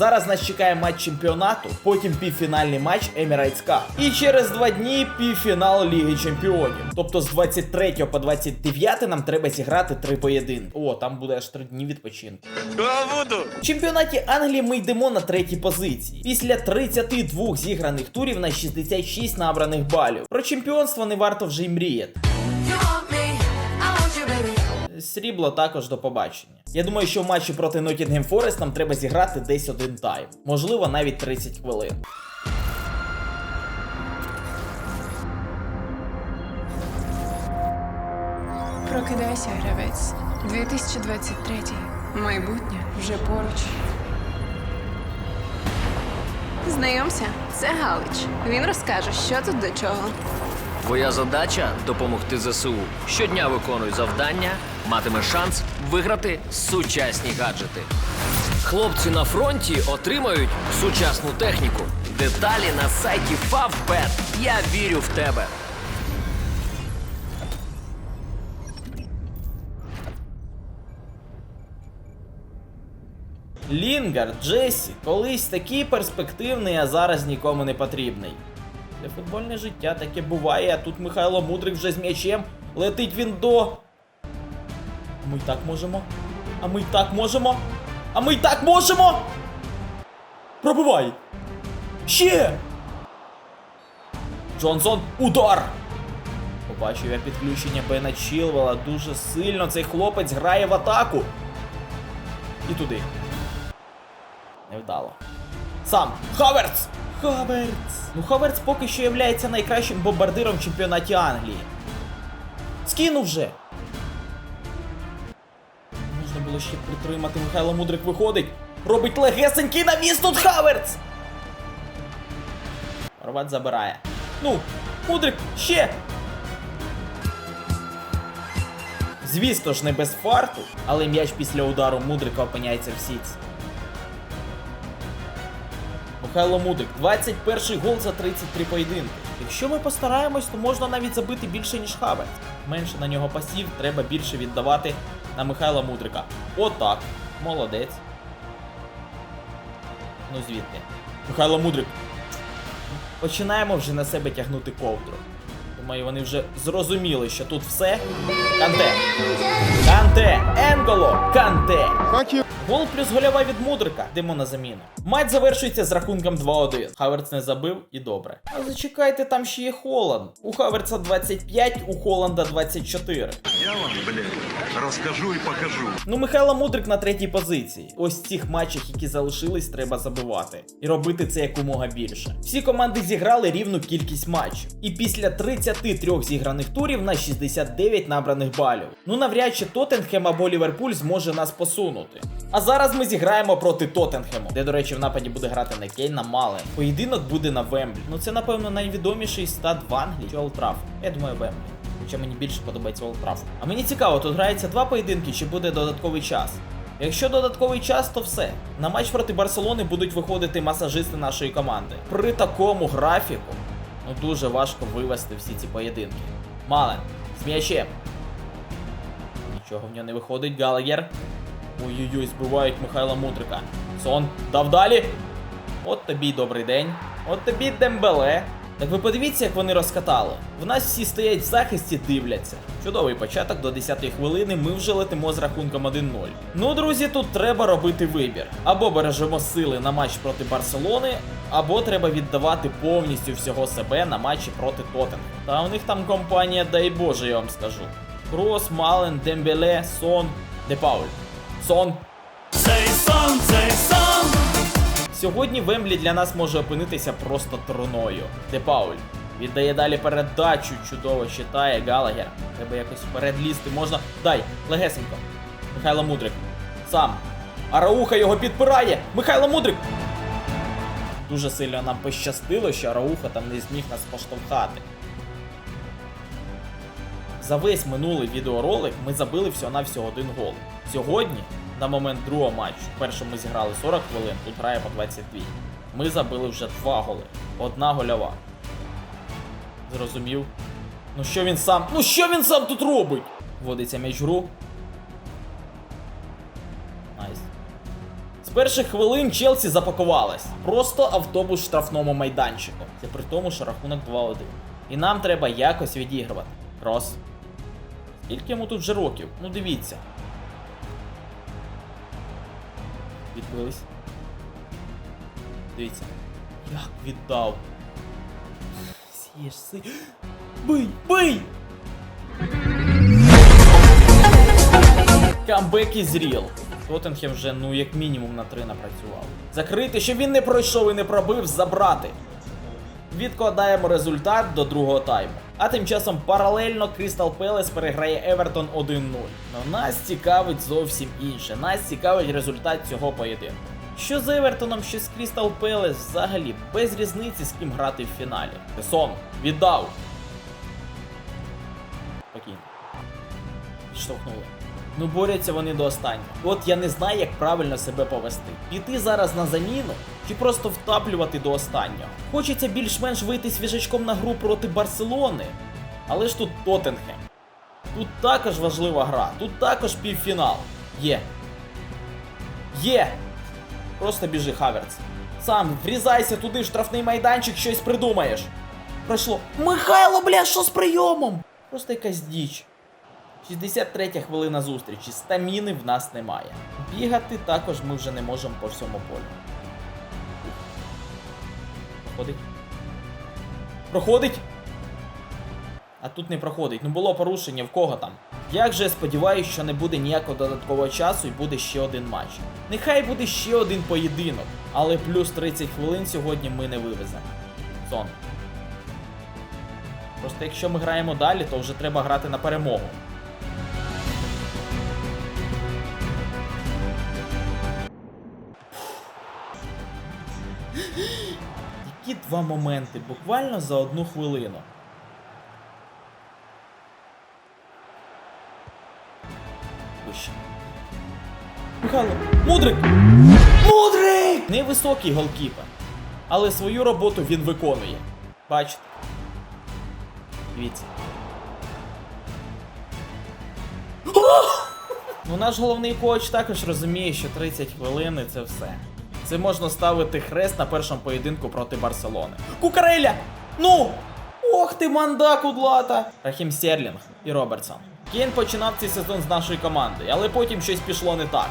Зараз нас чекає матч чемпіонату, потім півфінальний матч Emirates Cup. І через два дні півфінал Ліги Чемпіонів. Тобто з 23 по 29 нам треба зіграти три поєдинки. О, там буде аж три дні відпочинку. В чемпіонаті Англії ми йдемо на третій позиції. Після 32 зіграних турів на 66 набраних балів. Про чемпіонство не варто вже й мріяти. Срібло також до побачення. Я думаю, що в матчі проти Nottingham Forest нам треба зіграти десь один тайм. Можливо, навіть 30 хвилин. Прокидайся, гравець. 2023. Майбутнє вже поруч. Знайомся, це Галич. Він розкаже, що тут до чого. Твоя задача допомогти ЗСУ. Щодня виконуй завдання, матимеш шанс виграти сучасні гаджети. Хлопці на фронті отримають сучасну техніку. Деталі на сайті Favbet. Я вірю в тебе. Лінгард, Джесі, колись такий перспективний, а зараз нікому не потрібний. Для футбольне життя таке буває, а тут Михайло Мудрик вже з м'ячем. Летить він до. Ми й так можемо. А ми й так можемо. А ми й так можемо. Пробивай. Ще. Джонсон. Удар. Побачив я підключення Бена Чілвела. Дуже сильно цей хлопець грає в атаку. І туди. Невдало. Сам. Хаверц! Хаверц! Ну Хаверц поки що є найкращим бомбардиром в чемпіонаті Англії. Скинув вже. Було ще притримати. Михайло Мудрик виходить. Робить легесенький навіс тут Хаверц! Хорват забирає. Ну, Мудрик, ще! Звісно ж, не без фарту, але м'яч після удару Мудрика опиняється в сітці. Михайло Мудрик, 21 гол за 33 поєдинки. Якщо ми постараємось, то можна навіть забити більше, ніж Хаверц. Менше на нього пасів, треба більше віддавати на Михайла Мудрика. Отак. Молодець. Ну звідти. Михайло Мудрик. Починаємо вже на себе тягнути ковдру. Думаю, вони вже зрозуміли, що тут все. Канте. Канте! Енголо! Канте! Гол плюс гольова від Мудрика. Йдемо на заміну. Матч завершується з рахунком 2-1. Хаверц не забив і добре. А зачекайте, там ще є Холланд. У Хаверца 25, у Холланда 24. Я вам, блядь, расскажу и покажу. Ну, Михайло Мудрик на третій позиції. Ось цих матчах, які залишились, треба забивати. І робити це якомога більше. Всі команди зіграли рівну кількість матчів. І після 33 зіграних турів на 69 набраних балів. Ну навряд чи Тоттенхем або Ліверпуль зможе нас посунути. А зараз ми зіграємо проти Тоттенхему, де, до речі, в нападі буде грати не Кейн, а Мале. Поєдинок буде на Вемблі. Ну це, напевно, найвідоміший стад в Англії чи Олд Траффорд. Я думаю, Вемблі. Хоча мені більше подобається Олд Траффорд. А мені цікаво, тут грається два поєдинки, чи буде додатковий час. Якщо додатковий час, то все. На матч проти Барселони будуть виходити масажисти нашої команди. При такому графіку ну дуже важко вивести всі ці поєдинки. Мален, з м'ячем. Нічого в нього не виходить, Галагер. Ой-ой-ой, збивають Михайла Мудрика. Сон, дав далі. От тобі й добрий день. От тобі Дембеле. Так ви подивіться, як вони розкатали. В нас всі стоять в захисті, дивляться. Чудовий початок до 10-ї хвилини ми вже летимо з рахунком 1-0. Ну, друзі, тут треба робити вибір. Або бережемо сили на матч проти Барселони, або треба віддавати повністю всього себе на матчі проти Тоттен. Та у них там компанія, дай Боже, я вам скажу. Крос, Мален, Дембеле, Сон, Депауль. Сон. Сьогодні Вемблі для нас може опинитися просто троною. Де Пауль. Віддає далі передачу, чудово читає Галагер. Треба якось вперед лізти можна. Дай, легесенько. Михайло Мудрик. Сам. Арауха його підпирає. Михайло Мудрик. Дуже сильно нам пощастило, що Арауха там не зміг нас поштовхати. За весь минулий відеоролик ми забили всього-навсього один гол. Сьогодні, на момент другого матчу, першому ми зіграли 40 хвилин, тут грає по 22. Ми забили вже два голи. Одна гольова. Зрозумів. Ну що він сам. Ну що він сам тут робить? Вводиться м'яч гру. Найс. З перших хвилин Челсі запакувалась. Просто автобус в штрафному майданчику. Це при тому, що рахунок 2-1. І нам треба якось відігрувати. Крос. Скільки йому тут вже років? Ну дивіться. Відбились. Дивіться. Як віддав. Сієш си. Бий! Бий! Камбек із Ріл. Тоттенхем вже, ну, як мінімум на 3 напрацював. Закрити, щоб він не пройшов і не пробив, забрати. Відкладаємо результат до другого тайму. А тим часом паралельно Крістал Пелес переграє Евертон 1-0. Но нас цікавить зовсім інше. Нас цікавить результат цього поєдинку. Що з Евертоном, що з Крістал Пелес взагалі без різниці з ким грати в фіналі. Сон, віддав. Спокійно. Відштовхнули. Ну борються вони до останнього. От я не знаю, як правильно себе повести. Піти зараз на заміну чи просто втаплювати до останнього. Хочеться більш-менш вийти свіжачком на гру проти Барселони. Але ж тут Тоттенхем. Тут також важлива гра, тут також півфінал. Є. Є! Просто біжи, Хаверц. Сам врізайся туди в штрафний майданчик, щось придумаєш. Пройшло. Михайло, бля, що з прийомом? Просто якась діч. 63 хвилина зустрічі. Стаміни в нас немає. Бігати також ми вже не можемо по всьому полю. Проходить. Проходить! А тут не проходить. Ну було порушення в кого там. Як же я сподіваюся, що не буде ніякого додаткового часу і буде ще один матч. Нехай буде ще один поєдинок, але плюс 30 хвилин сьогодні ми не вивеземо. Сон. Просто якщо ми граємо далі, то вже треба грати на перемогу. Два моменти буквально за одну хвилину. Вище. Михайло, Мудрик! Мудрик! Невисокий голкіпер. Але свою роботу він виконує. Бачите? Дивіться. Ну, наш головний коуч також розуміє, що 30 хвилин це все. Це можна ставити хрест на першому поєдинку проти Барселони. Кукареля! Ну! Ох ти манда кудлата! Рахім Стерлінг і Робертсон. Кейн починав цей сезон з нашої команди, але потім щось пішло не так.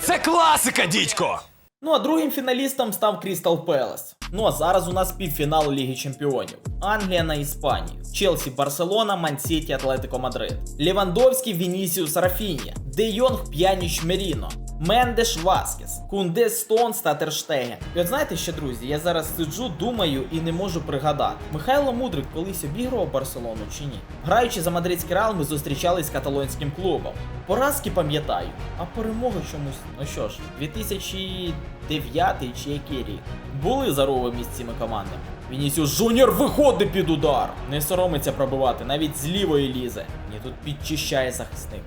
Це класика, дідько! Ну а другим фіналістом став Крістал Пелес. Ну а зараз у нас півфінал Ліги Чемпіонів. Англія на Іспанію. Челсі, Барселона, Мансіті, Атлетико Мадрид. Лівандовський, Вінісіус, Рафінія. Де Йонг, П'яніч, Меріно. Мендеш Васкес, Кунде Стоунс та Терштеген. І от знаєте що, друзі, я зараз сиджу, думаю і не можу пригадати. Михайло Мудрик колись обігрував Барселону чи ні? Граючи за мадридський Реал, ми зустрічались з каталонським клубом. Поразки пам'ятаю, а перемоги чомусь. Ну що ж, 2009 чи який рік? Були заровими з цими командами. Вінісіус Жуніор виходить під удар. Не соромиться пробивати, навіть з лівої лізе. Ні, тут підчищає захисник.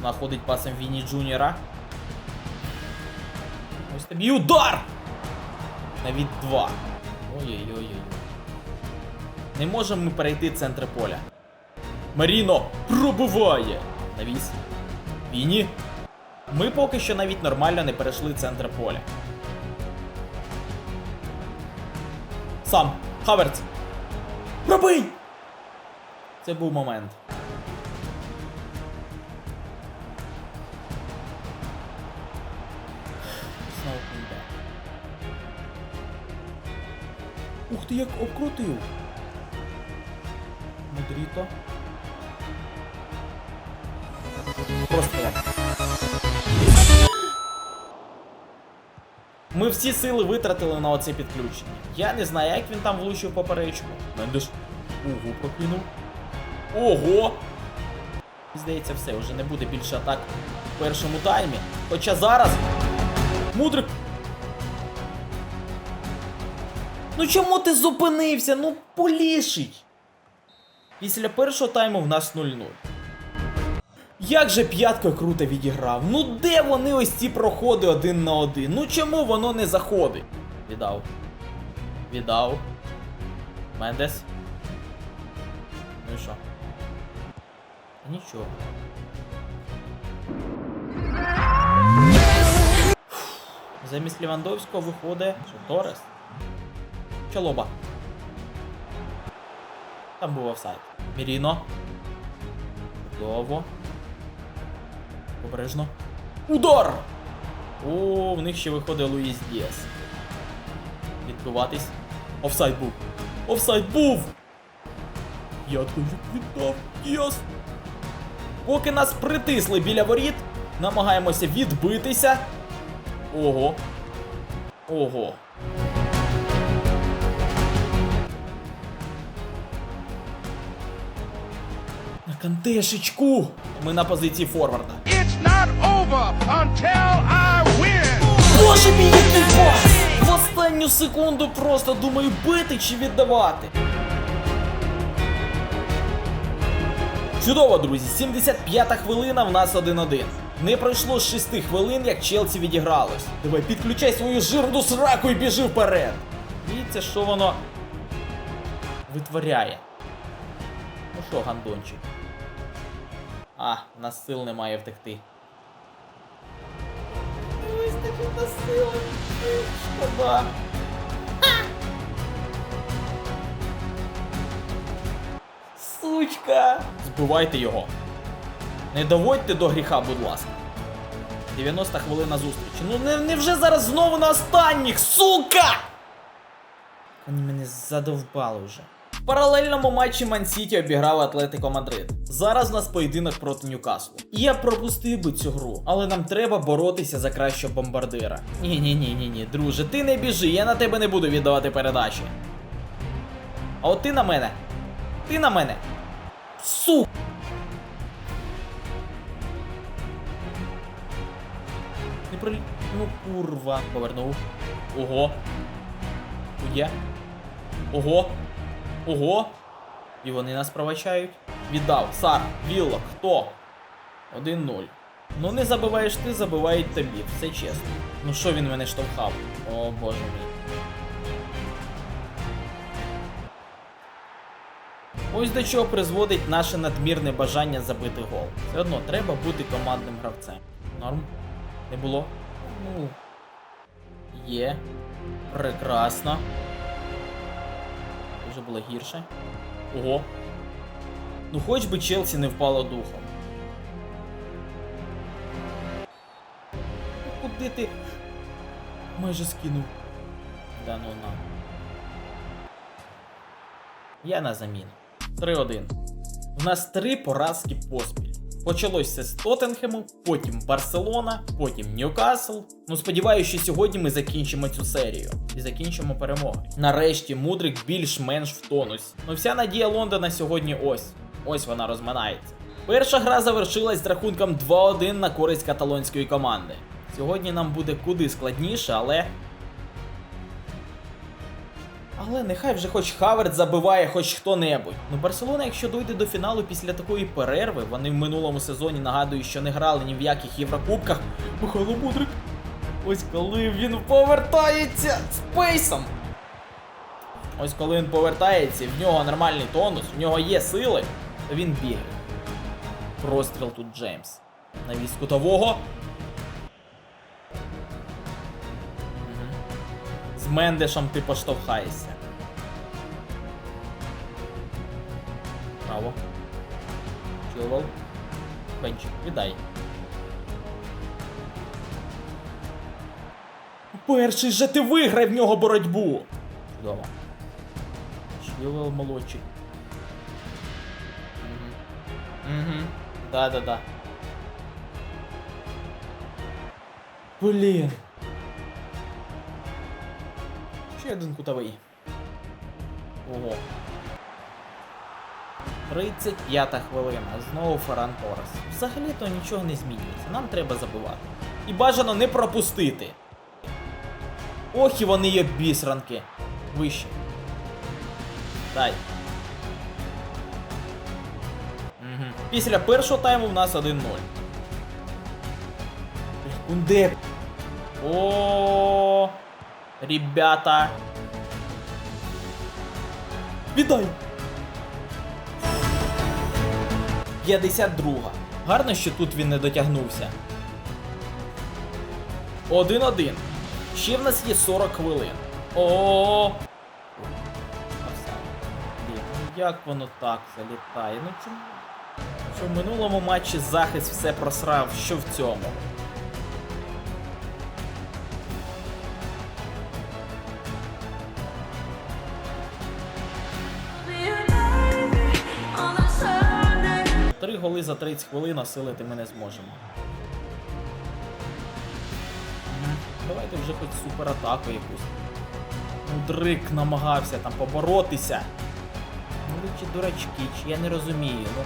Знаходить пасом Віні Джуніора. І удар! Навіть два. Ой-ой-ой. Не можемо ми перейти центр поля. Маріно пробиває! Навіс. Віні. Ми поки що навіть нормально не перейшли центр поля. Сам. Хаверц. Пробий! Це був момент. Як обкрутив. Мудріто. Просто як. Ми всі сили витратили на оце підключення. Я не знаю, як він там влучив поперечку. Мендеш. Ого, прокинув. Ого! Здається, все, вже не буде більше атак в першому таймі. Хоча зараз. Мудрик. Ну чому ти зупинився? Ну полішить. Після першого тайму в нас 0-0. Як же п'ятка круто відіграв? Ну де вони ось ці проходи один на один? Ну чому воно не заходить? Віддав. Віддав. Мендес. Ну і що? Нічого. Замість Лівандовського виходить Торес. Чолоба. Там був офсайд. Міріно. Чудово. Обережно. Удар! О, в них ще виходить Луїс Діас. Відбиватись. Офсайд був. Офсайд був! Я тобі віддав Діас. Поки нас притисли біля воріт, намагаємося відбитися. Ого. Ого. На кантешечку. Ми на позиції форварда. It's not over until I win. Боже мій який! В останню секунду просто думаю бити чи віддавати. Чудово, друзі, 75-та хвилина в нас 1-1. Не пройшло 6 хвилин, як Челсі відігралось. Давай підключай свою жирну сраку і біжи вперед. Дивіться, що воно витворяє. Ну що, гандончик? А, нас сил немає втекти. Не вистачить на сили. Шкода. Сучка! Збивайте його. Не доводьте до гріха, будь ласка. 90 хвилина зустрічі. Ну не, не вже зараз знову на останніх, сука! Вони мене задовбали вже. Паралельному матчі Ман-Сіті обіграв Атлетико Мадрид. Зараз у нас поєдинок проти Ньюкаслу. І я пропустив би цю гру, але нам треба боротися за кращого бомбардира. Ні, ні, ні, ні, ні, друже, ти не біжи, я на тебе не буду віддавати передачі. А от ти на мене. Ти на мене. Су. Не пролі... Ну курва. Повернув. Ого. Є. Ого. Ого. І вони нас провачають. Віддав. Сар, Віллок, хто? 1-0. Ну не забиваєш ти, забивають тобі. Все чесно. Ну що він мене штовхав? О боже мій. Ось до чого призводить наше надмірне бажання забити гол. Все одно треба бути командним гравцем. Норм? Не було? Ну. Є. Прекрасно. Вже було гірше. Ого. Ну хоч би Челсі не впало духом. Ну, Куди ти? Майже скинув. Да ну на. Я на заміну. 3-1. У нас три поразки поспіль. Почалось все з Тоттенхему, потім Барселона, потім Ньюкасл. Ну сподіваюся, що сьогодні ми закінчимо цю серію і закінчимо перемоги. Нарешті Мудрик більш-менш в тонусі. Ну вся надія Лондона сьогодні ось. Ось вона розминається. Перша гра завершилась з рахунком 2-1 на користь каталонської команди. Сьогодні нам буде куди складніше, але але нехай вже хоч Хаверт забиває хоч хто-небудь. Ну Барселона, якщо дойде до фіналу після такої перерви, вони в минулому сезоні нагадую, що не грали ні в яких Єврокубках. Михайло Мудрик. Ось коли він повертається з пейсом. Ось коли він повертається, в нього нормальний тонус, в нього є сили, то він бігає. Простріл тут Джеймс. На Навіс кутового. З Мендешем ти поштовхаєшся. Право. Чилвел. Бенчик, віддай. Перший же ти виграй в нього боротьбу! Чудово. Чилвел молодчик. Угу. Угу. Да-да-да. Блін. Ще один кутовий. Ого. 35 хвилина. Знову Ферран Торрес. Взагалі-то нічого не змінюється. Нам треба забивати. І бажано не пропустити. Ох і вони є бісранки. Вище. Дай. Угу. Після першого тайму в нас 1-0. Кунде. О, ребята. Віддай. 52. Гарно, що тут він не дотягнувся. 1-1. Ще в нас є 40 хвилин. О. Як воно так залітає? Ну чому? Що в минулому матчі захист все просрав, що в цьому? Голи за 30 хвилин осилити ми не зможемо. Давайте вже хоч суператаку якусь. Ну, Дрик намагався там поборотися. Ну чи дурачки, чи я не розумію. Ну.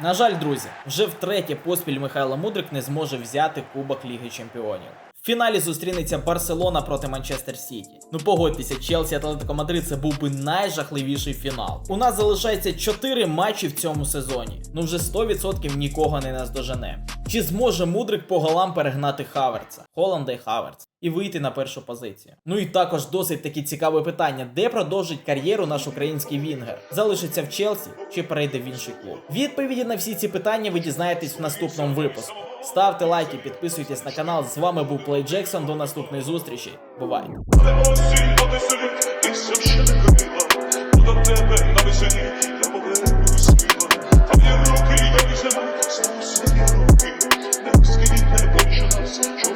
На жаль, друзі, вже втретє поспіль Михайло Мудрик не зможе взяти Кубок Ліги Чемпіонів. Фіналі зустрінеться Барселона проти Манчестер Сіті. Ну погодьтеся, Челсі Атлетико Мадрид це був би найжахливіший фінал. У нас залишається 4 матчі в цьому сезоні. Ну вже 100% нікого не наздожене. Чи зможе Мудрик по голам перегнати Хаверца, Холланда і Хаверц і вийти на першу позицію? Ну і також досить таки цікаве питання: де продовжить кар'єру наш український Вінгер? Залишиться в Челсі чи перейде в інший клуб? Відповіді на всі ці питання ви дізнаєтесь в наступному випуску. Ставте лайки, підписуйтесь на канал. З вами був Плей Джексон. До наступної зустрічі. Бувайте!